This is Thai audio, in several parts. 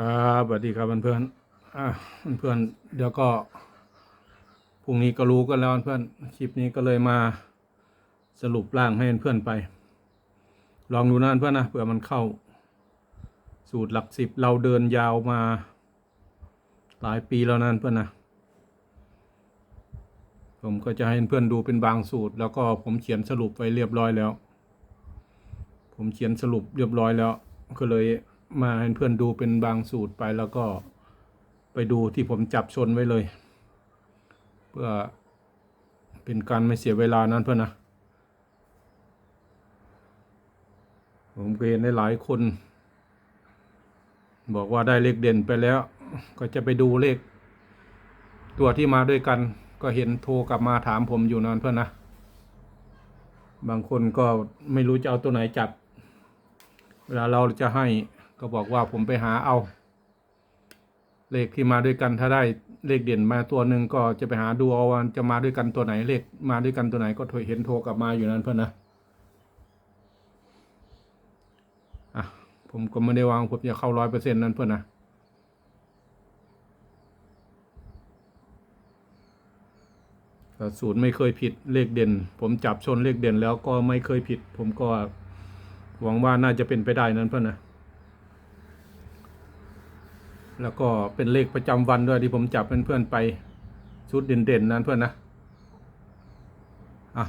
ครับสวัสดีครับเพื่อนๆอะเพื่อนๆเดี๋ยวก็พรุ่งนี้ก็รู้กันแล้วเพื่อนคลิปนี้ก็เลยมาสรุปร่างให้เพื่อนไป ลองดูนะเพื่อนนะเผื่อมันเข้า สูตรหลักสิบเราเดินยาวมา หลายปีแล้วนะเพื่อนนะผมก็จะให้เพื่อนดูเป็นบางสูตร แล้วก็ผมเขียนสรุปไว้เรียบร้อยแล้ว ผมเขียนสรุปเรียบร้อยแล้วก็เลย มาให้เพื่อนดูเป็นบางสูตรไปแล้วก็ไปดูที่ผมจับชนไว้เลย เพื่อเป็นการไม่เสียเวลานั้นเพื่อนนะ ผมเห็นได้หลายคน บอกว่าได้เลขเด่นไปแล้ว ก็จะไปดูเลข ตัวที่มาด้วยกัน ก็เห็นโทรกลับมาถามผมอยู่นานเพื่อนนะ บางคนก็ไม่รู้จะเอาตัวไหนจับ เวลาเราจะให้ ก็บอกว่าผมไปหาเอา เลขที่มาด้วยกันถ้าได้เลขเด่นมาตัวหนึ่งก็จะไปหาดูเอาว่าจะมาด้วยกันตัวไหนเลขมาด้วยกันตัวไหนก็โทรเห็นโทรกลับมาอยู่นั้นเพื่อนนะอะผมก็ไม่ได้วางผมจะเข้าร้อยเปอร์เซ็นต์นั้นเพื่อนนะสูตรไม่เคยผิดเลขเด่น ผมจับชนเลขเด่นแล้วก็ไม่เคยผิด ผมก็หวังว่าน่าจะเป็นไปได้นั้นเพื่อนนะ แล้วก็เป็นเลขประจำวันด้วยที่ผมจับเพื่อนๆไปชุดเด่นๆนั้นเพื่อนนะอะ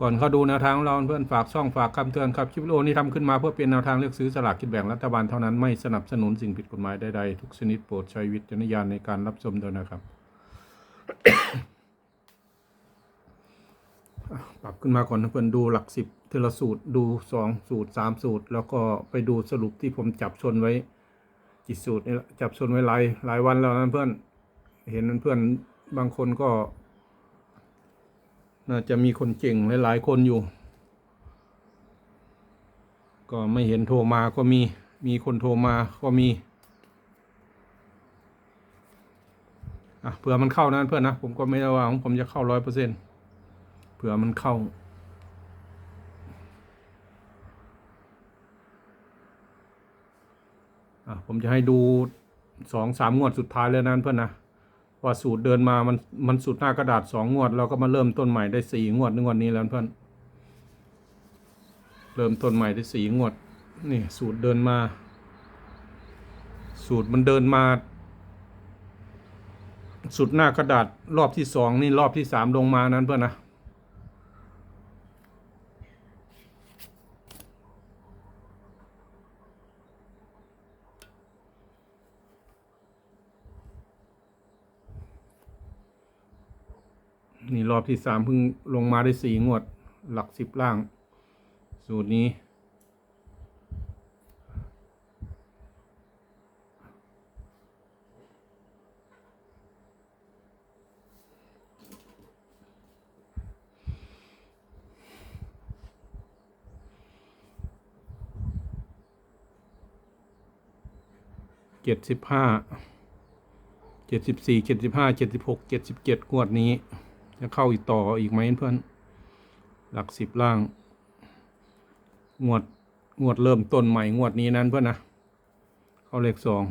ก่อนเข้าดูแนวทางของเราเพื่อนฝากช่องฝากคำเตือนครับคลิปวิดีโอนี้ทำขึ้นมาเพื่อเป็นแนวทางเลือกซื้อสลากกินแบ่งรัฐบาลเท่านั้นไม่สนับสนุนสิ่งผิดกฎหมายใดๆทุกชนิดโปรดใช้วิจารณญาณในการรับชมด้วยนะครับปรับขึ้นมาก่อนนะเพื่อนดูหลักสิบทีละสูตรดูสองสูตรสามสูตร แล้วก็ไปดูสรุปที่ผมจับชนไว้ กี่สูตรนี่จับชนไว้หลายหลายวันแล้วนะเพื่อน เห็นเพื่อนบางคนก็ น่าจะมีคนเก่งหลายๆคนอยู่ ก็ไม่เห็นโทรมาก็มี มีคนโทรมาก็มีอะเผื่อมันเข้านะเพื่อนนะ ผมก็ไม่ได้ว่าของผมจะเข้าร้อยเปอร์เซ็นต์เผื่อมันเข้า อะ ผมจะให้ดูสองสามงวดสุดท้ายแล้วนั้นเพื่อนนะว่าสูตรเดินมามันมันสุดหน้ากระดาษสองงวด เราก็มาเริ่มต้นใหม่ได้สี่งวดนึงวันนี้แล้วเพื่อนเริ่มต้นใหม่ได้สี่งวดนี่สูตรเดินมา สูตรมันเดินมา สุดหน้ากระดาษรอบที่สองนี่รอบที่สามลงมานั้นเพื่อนนะ นี่รอบที่สามเพิ่งลงมาได้สี่งวด หลักสิบล่าง สูตรนี้ เจ็ดสิบห้า เจ็ดสิบสี่ เจ็ดสิบห้า เจ็ดสิบหก เจ็ดสิบเจ็ดงวดนี้ จะเข้าอีกต่ออีกไหมเพื่อน หลักสิบล่าง งวด งวดเริ่มต้นใหม่งวดนี้นั้นเพื่อนนะ เข้าเลขสอง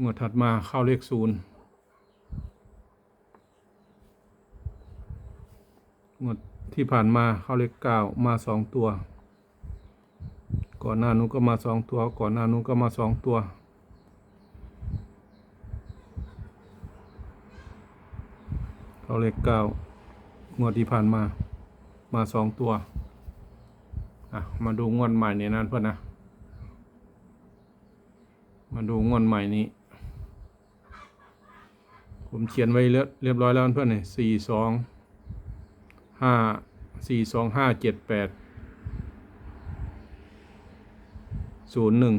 งวดถัดมาเข้าเลขศูนย์ งวดที่ผ่านมาเข้าเลขเก้ามาสองตัว ก่อนหน้านู้นก็มาสองตัว ก่อนหน้านู้นก็มาสองตัว เขาเลขเก้างวดที่ผ่านมา มาสองตัว อะ มาดูงวดใหม่เนี่ยนั่นเพื่อนนะ มาดูงวดใหม่นี้ ผมเขียนไว้เรียบเรียบร้อยแล้วเพื่อนเนี่ยสี่สองห้าสี่สองห้าเจ็ดแปดศูนย์หนึ่ง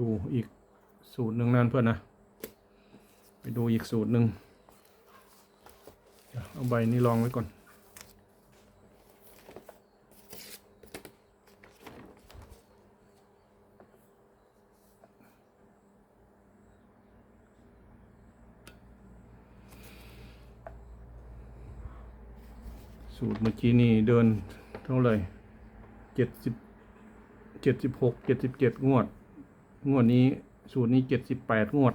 ดูอีกสูตรหนึ่งนั่นเพื่อนนะ ไปดูอีกสูตรหนึ่งเอาใบนี้ลองไว้ก่อน สูตรเมื่อกี้นี่เดินเท่าไหร่เจ็ดสิบเจ็ดสิบหกเจ็ดสิบเจ็ดงวด งวดนี้สูตรนี้เจ็ดสิบแปดงวด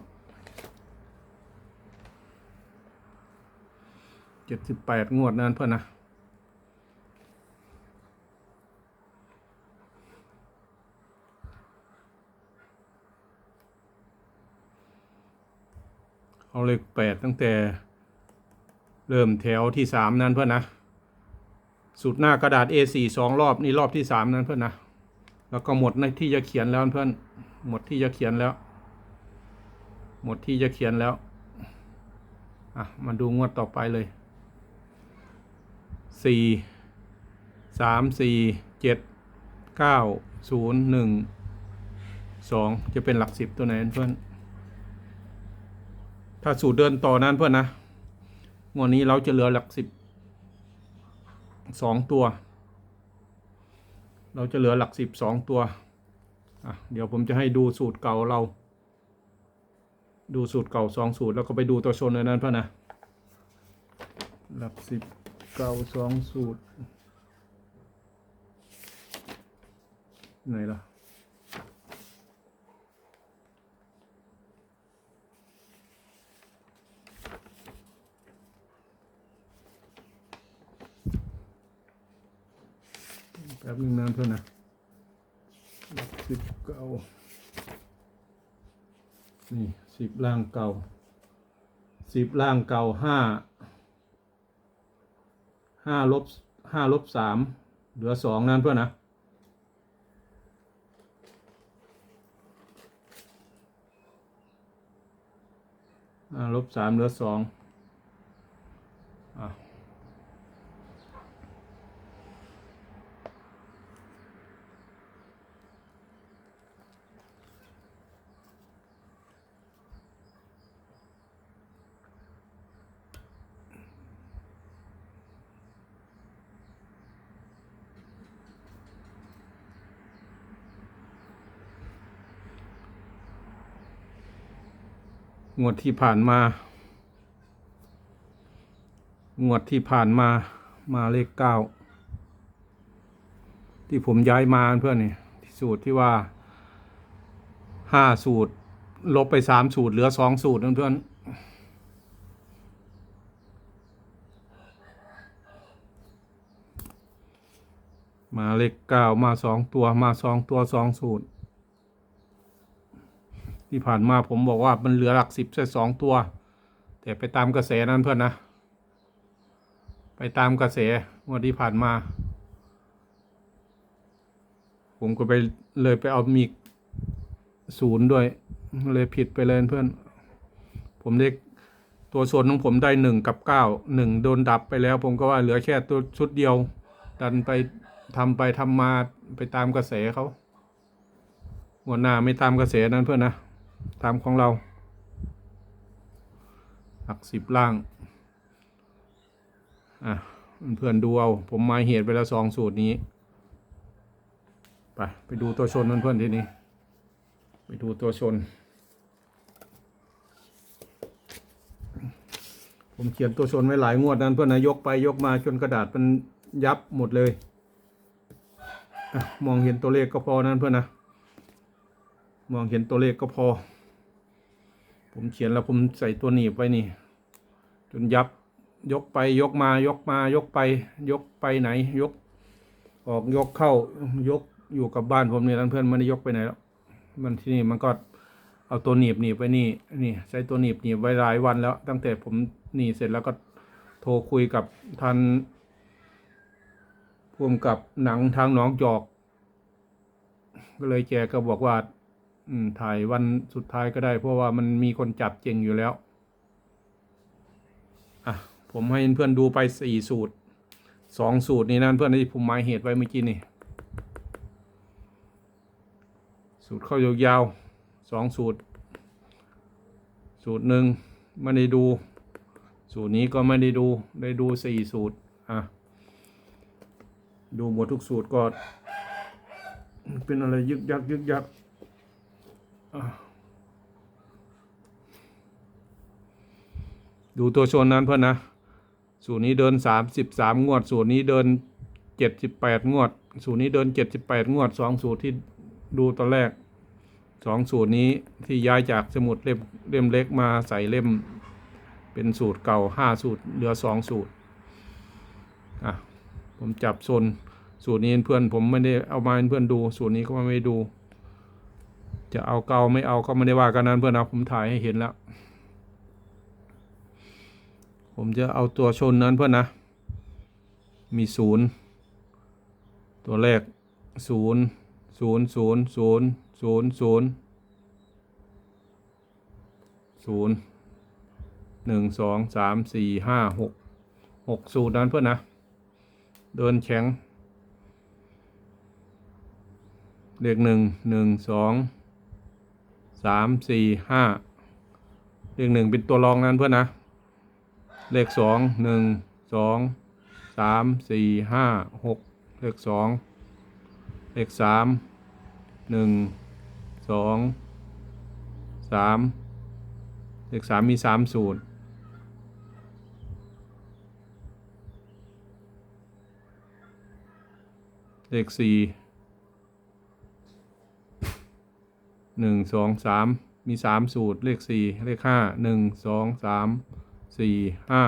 เจ็ดสิบแปดงวดนั่นเพื่อนนะเอาเลขแปดตั้งแต่เริ่มแถวที่สามนั้นเพื่อนนะสุดหน้ากระดาษ A4 สองรอบนี่รอบที่สามนั้นเพื่อนนะ แล้วก็หมดในที่จะเขียนแล้วเพื่อน หมดที่จะเขียนแล้ว หมดที่จะเขียนแล้ว อะ มาดูงวดต่อไปเลยสี่สามสี่เจ็ดเก้าศูนย์หนึ่งสองจะเป็นหลักสิบตัวไหนเพื่อนถ้าสูตรเดินต่อนั้นเพื่อนนะงวดนี้เราจะเหลือหลักสิบสองตัว เราจะเหลือหลักสิบสองตัว อะเดี๋ยวผมจะให้ดูสูตรเก่าเรา ดูสูตรเก่าสองสูตรแล้วก็ไปดูตัวชนเลยนั้นพ่อนะ หลักสิบเก่าสองสูตร ไหนล่ะแป๊บนึงนะเพื่อนนะหลักสิบเก่า นี่ สิบล่างเก่าสิบล่างเก่าห้าห้าลบห้าลบสามเหลือสองนั่นเพื่อนนะห้าลบสามเหลือสอง งวดที่ผ่านมา งวดที่ผ่านมามาเลขเก้าที่ผมย้ายมาเพื่อนนี่สูตรที่ว่าห้าสูตร ลบไปสามสูตร เหลือสองสูตรเพื่อนมาเลขเก้ามาสองตัวมาสองตัวสองสูตร ที่ผ่านมาผมบอกว่ามันเหลือหลักสิบแค่สองตัว แต่ไปตามกระแสนั้นเพื่อนนะ ไปตามกระแสงวันที่ผ่านมา ผมก็ไปเลยไปเอามีศูนย์ด้วย เลยผิดไปเลยเพื่อน ผมเล็กตัวส่วนของผมได้หนึ่งกับเก้าหนึ่งโดนดับไปแล้ว ผมก็ว่าเหลือแค่ตัวชุดเดียว ดันไปทำไปทำมาไปตามกระแสเขาหัวหน้าไม่ตามกระแสนั้นเพื่อนนะ ตามของเรา หลักสิบล่าง อะเพื่อนดูเอา ผมมาเหตุไปแล้วสองสูตรนี้ ไปไปดูตัวชนเพื่อนๆทีนี้ ไปดูตัวชน ผมเขียนตัวชนไว้หลายงวดนั้นเพื่อนนะยกไปยกมาจนกระดาษมันยับหมดเลยอมองเห็นตัวเลขก็พอนั้นเพื่อนนะ มองเห็นตัวเลขก็พอ ผมเขียนแล้วผมใส่ตัวหนีบไว้นี่ จนยับยกไปยกมายกมายกไป ยกไปไหน ยก ออกยกเข้ายกอยู่กับบ้านผมเนี่ยนั้นเพื่อนไม่ได้ยกไปไหนแล้วมันที่นี่มันก็เอาตัวหนีบหนีบไว้นี่นี่ใช้ตัวหนีบหนีบไว้หลายวันแล้ว ตั้งแต่ผมหนีเสร็จแล้วก็โทรคุยกับท่านพ่วมกับหนังทางหนองจอก ก็เลยแกก็บอกว่า อืม ถ่ายวันสุดท้ายก็ได้ เพราะว่ามันมีคนจับเจงอยู่แล้ว อะ ผมให้เพื่อนดูไปสี่สูตรสองสูตรนี้นั่นเพื่อนที่ผมหมายเหตุไว้เมื่อกี้นี่ สูตรเข้ายาวๆสองสูตร สูตรหนึ่งไม่ได้ดู สูตรนี้ก็ไม่ได้ดูได้ดูสี่สูตร อะ ดูหมดทุกสูตรก็เป็นอะไรยึกยักยึกยัก ดูตัวชนนั้นเพื่อนนะ สูตรนี้เดินสามสิบสามงวด สูตรนี้เดินเจ็ดสิบแปดงวด สูตรนี้เดินเจ็ดสิบแปดงวดสองสูตรที่ดูตอนแรกสองสูตรนี้ที่ย้ายจากสมุดเล่มเล่มเล็กมาใส่เล่ม เป็นสูตรเก่าห้าสูตรเหลือสองสูตรอะผมจับโซนสูตรนี้เพื่อนผมไม่ได้เอามาเพื่อนดู สูตรนี้ก็ไม่ได้ดู จะเอาเก่าไม่เอาก็ไม่ได้ว่ากันนั้นเพื่อนเอาผมถ่ายให้เห็นแล้ว ผมจะเอาตัวชนนั้นเพื่อนนะ มีศูนย์ตัวแรกศูนย์ศูนย์ศูนย์ศูนย์ศูนย์ศูนย์ศูนย์หนึ่งสองสามสี่ห้าหกหกสูตรนั้นเพื่อนนะ เดินแข็งเลขหนึ่งหนึ่งสอง สามสี่ห้าเลขหนึ่งเป็นตัวรองนั้นเพื่อนนะ เลขสองหนึ่งสองสามสี่ห้าหกเลขสองเลขสามหนึ่งสองสามเลขสามมีสามสูตรเลขสี่ หนึ่งสองสามมีสามสูตรเลขสี่เลขห้าหนึ่งสองสามสี่ห้า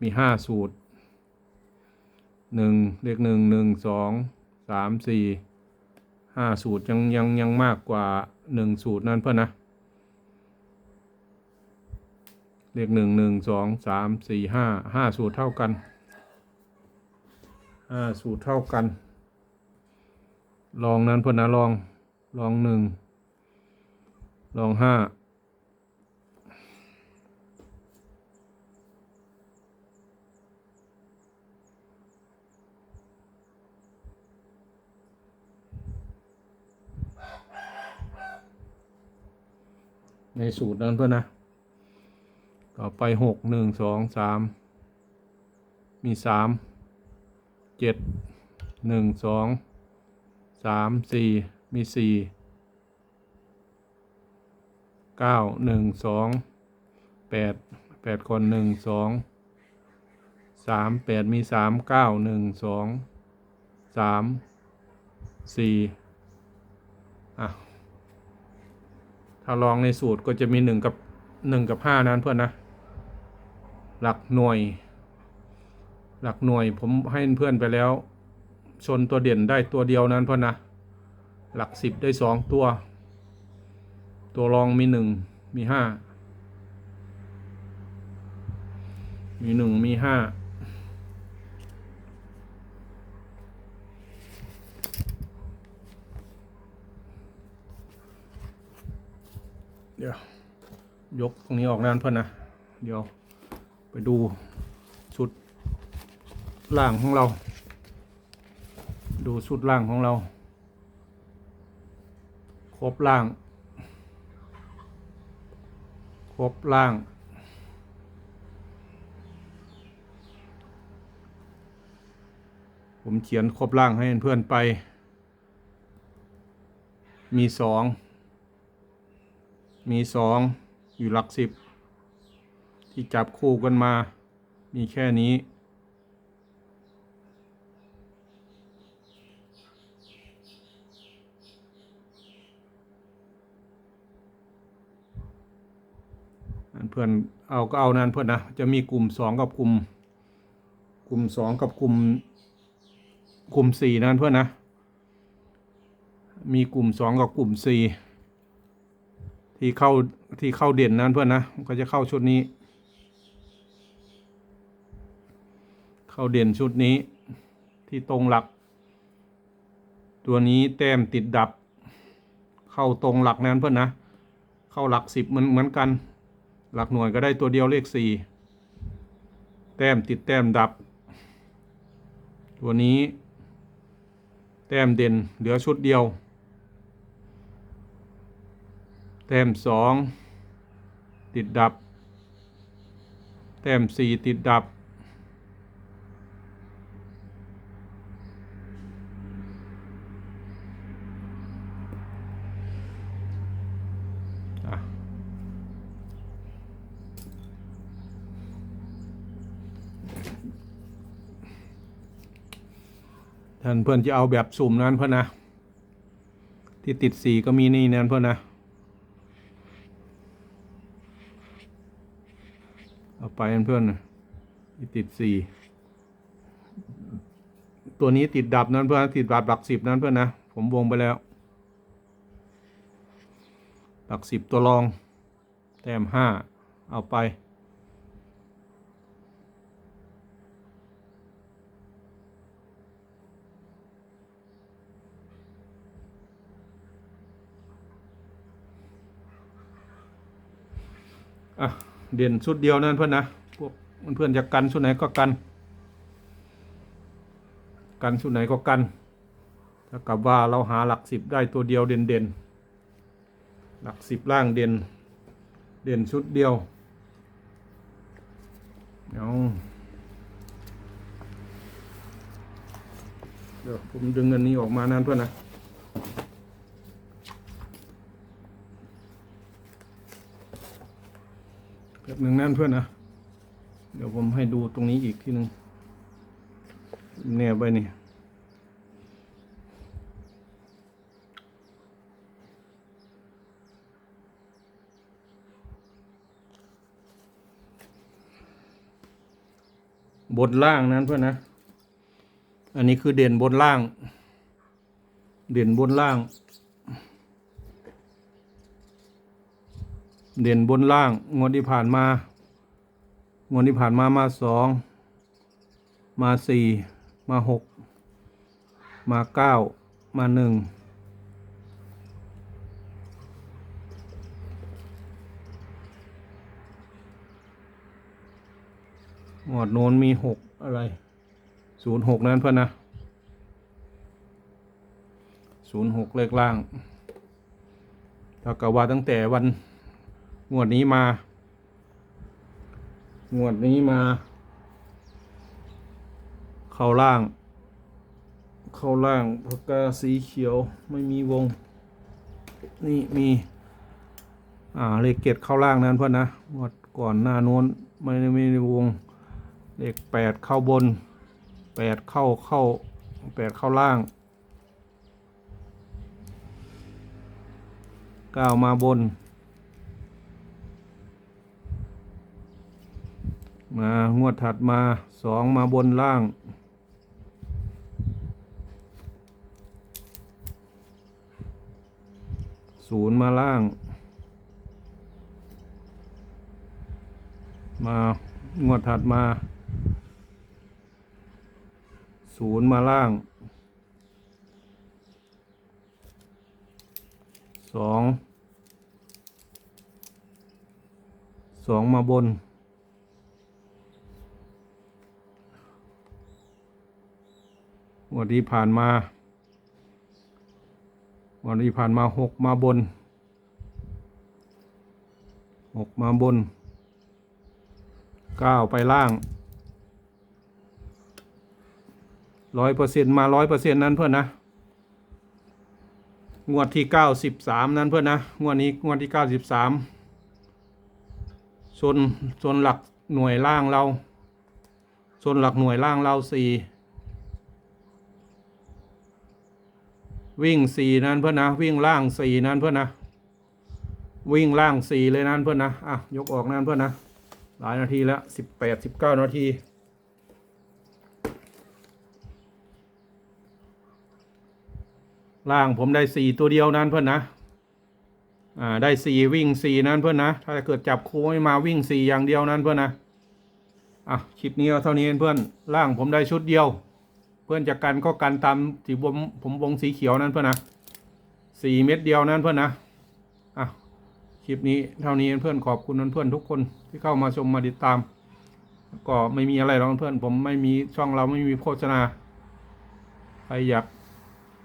มีห้าสูตรหนึ่งเลขหนึ่งหนึ่งสองสามสี่ห้าสูตรยังยังยังมากกว่าหนึ่งสูตรนั่นเพื่อนนะ เลขหนึ่งหนึ่งสองสามสี่ห้าห้าสูตรเท่ากันห้าสูตรเท่ากัน ลองนั้นเพื่อนนะลอง ลองหนึ่งลองห้าในสูตรนั้นเพื่อนนะ ต่อไปหกหนึ่งสองสามมีสามเจ็ดหนึ่งสองสามสี่ มีสี่เก้าหนึ่งสองแปดแปดคนหนึ่งสองสามแปดมีสามเก้าหนึ่งสองสามสี่อะถ้าลองในสูตรก็จะมีหนึ่งกับหนึ่งกับห้านั้นเพื่อนนะ หลักหน่วย หลักหน่วยผมให้เพื่อนไปแล้ว ชนตัวเด่นได้ตัวเดียวนั้นเพื่อนนะ หลักสิบได้สองตัว ตัวรองมีหนึ่งมีห้ามีหนึ่งมีห้าเดี๋ยวยกตรงนี้ออกนั่นเพื่อนนะ เดี๋ยวไปดูชุดล่างของเรา ดูชุดล่างของเรา ครบล่าง ครบล่าง ผมเขียนครบล่างให้เพื่อนไป มีสอง มีสองอยู่หลักสิบ ที่จับคู่กันมา มีแค่นี้ เพื่อนเอาก็เอานั่นเพื่อนนะจะมีกลุ่มสองกับกลุ่ม กลุ่มสองกับกลุ่ม กลุ่มสี่นั่นเพื่อนนะ มีกลุ่มสองกับกลุ่มสี่ที่เข้าที่เข้าเด่นนั้นเพื่อนนะก็จะเข้าชุดนี้ เข้าเด่นชุดนี้ ที่ตรงหลัก ตัวนี้แต้มติดดับ เข้าตรงหลักนั้นเพื่อนนะ เข้าหลักสิบเหมือนเหมือนกัน หลักหน่วยก็ได้ตัวเดียวเลขสี่แต้มติดแต้มดับ ตัวนี้ แต้มเด่นเหลือชุดเดียว แต้มสองติดดับ แต้มสี่ติดดับ ท่านเพื่อนจะเอาแบบสุ่มนั้นเพื่อนนะ ที่ติดสีก็มีนี่นั่นเพื่อนนะ เอาไปเพื่อนนะที่ติดสี่ตัวนี้ติดดับนั้นเพื่อนติดดับหลักสิบนั้นเพื่อนนะ ผมวงไปแล้ว หลักสิบตัวรอง แต้มห้าเอาไป อะเด่นชุดเดียวนั่นเพื่อนนะพวกเพื่อนจะกันชุดไหนก็กัน กันชุดไหนก็กันถ้ากับว่าเราหาหลักสิบได้ตัวเดียวเด่นเด่นหลักสิบล่างเด่น เด่นชุดเดียวเอาเดี๋ยวผมดึงอันนี้ออกมานั่นเพื่อนนะ แบบหนึ่งนั่นเพื่อนนะเดี๋ยวผมให้ดูตรงนี้อีกทีหนึ่งแนบไปนี่บนล่างนั้นเพื่อนนะ อันนี้คือเด่นบนล่าง เด่นบนล่าง เด่นบนล่าง งวดที่ผ่านมางวดที่ผ่านมามาสองมาสี่มาหกมาเก้ามาหนึ่งงวดโน้นมีหกอะไรศูนย์หกนั้นเพื่อนนะศูนย์หกเลขล่างเท่ากับว่าตั้งแต่วัน งวดนี้มา งวดนี้มา เข้าล่าง เข้าล่างปากกาสีเขียวไม่มีวง นี่มี อ่าเลขเกตเข้าล่างนั้นเพื่อนนะงวดก่อนหน้าโน้นไม่ได้ไม่ได้วง เลขแปดเข้าบนแปดเข้าเข้าแปดเข้าล่างเก้ามาบน มางวดถัดมาสองมาบนล่าง ศูนย์มาล่าง มางวดถัดมา ศูนย์มาล่างสองสองมาบน วันที่ผ่านมา วันที่ผ่านมาหกมาบนหกมาบนเก้าไปล่างร้อยเปอร์เซ็นต์มาร้อยเปอร์เซ็นต์นั้นเพื่อนนะ งวดที่เก้าสิบสามนั้นเพื่อนนะ งวดนี้งวดที่เก้าสิบสามส่วนส่วนหลักหน่วยล่างเราส่วนหลักหน่วยล่างเราสี่ วิ่งสี่นั้นเพื่อนนะ วิ่งล่างสี่นั้นเพื่อนนะ วิ่งล่างสี่เลยนั้นเพื่อนนะอะยกออกนั้นเพื่อนนะ หลายนาทีแล้วสิบแปดสิบเก้านาทีล่างผมได้สี่ตัวเดียวนั้นเพื่อนนะ อ่าได้สี่วิ่งสี่นั้นเพื่อนนะ ถ้าเกิดจับคู่ไม่มาวิ่งสี่อย่างเดียวนั้นเพื่อนนะ อะคลิปนี้เท่านี้เพื่อนล่างผมได้ชุดเดียว พื่อนจะกันก็กันตามสีผมผมวงสีเขียวนั้นเพื่อนนะสี่เม็ดเดียวนั้นเพื่อนนะอะคลิปนี้เท่านี้เพื่อนขอบคุณเพื่อนทุกคนที่เข้ามาชมมาติดตาม ก็ไม่มีอะไรหรอกเพื่อน ผมไม่มีช่องเราไม่มีโฆษณาใครอยาก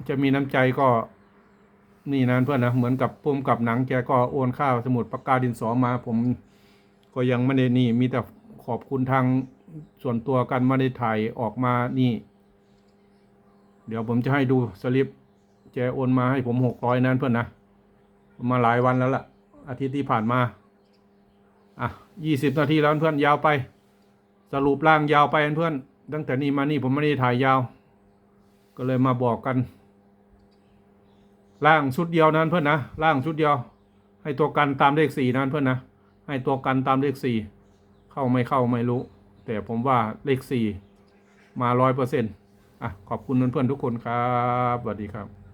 จะมีน้ำใจก็นี่นะเพื่อนนะเหมือนกับพุ่มกับหนังแกก็โอนค่าวสมุดปากกาดินสอมา ผมก็ยังไม่ได้นี่ มีแต่ขอบคุณทางส่วนตัวกันไม่ได้ถ่ายออกมานี่ เดี๋ยวผมจะให้ดูสลิปแจโอนมาให้ผมหกร้อยนั้นเพื่อนนะ มาหลายวันแล้วล่ะ อาทิตย์ที่ผ่านมา อะยี่สิบนาทีแล้วเพื่อนยาวไป สรุปร่างยาวไปเพื่อน ตั้งแต่นี้มานี่ผมไม่ได้ถ่ายยาว ก็เลยมาบอกกัน ร่างชุดเดียวนั้นเพื่อนนะร่างชุดเดียว ให้ตัวกันตามเลขสี่นั้นเพื่อนนะให้ตัวกันตามเลขสี่เข้าไม่เข้าไม่รู้ แต่ผมว่าเลขสี่มาร้อยเปอร์เซ็นต์ ขอบคุณเพื่อนๆทุกคนครับสวัสดีครับ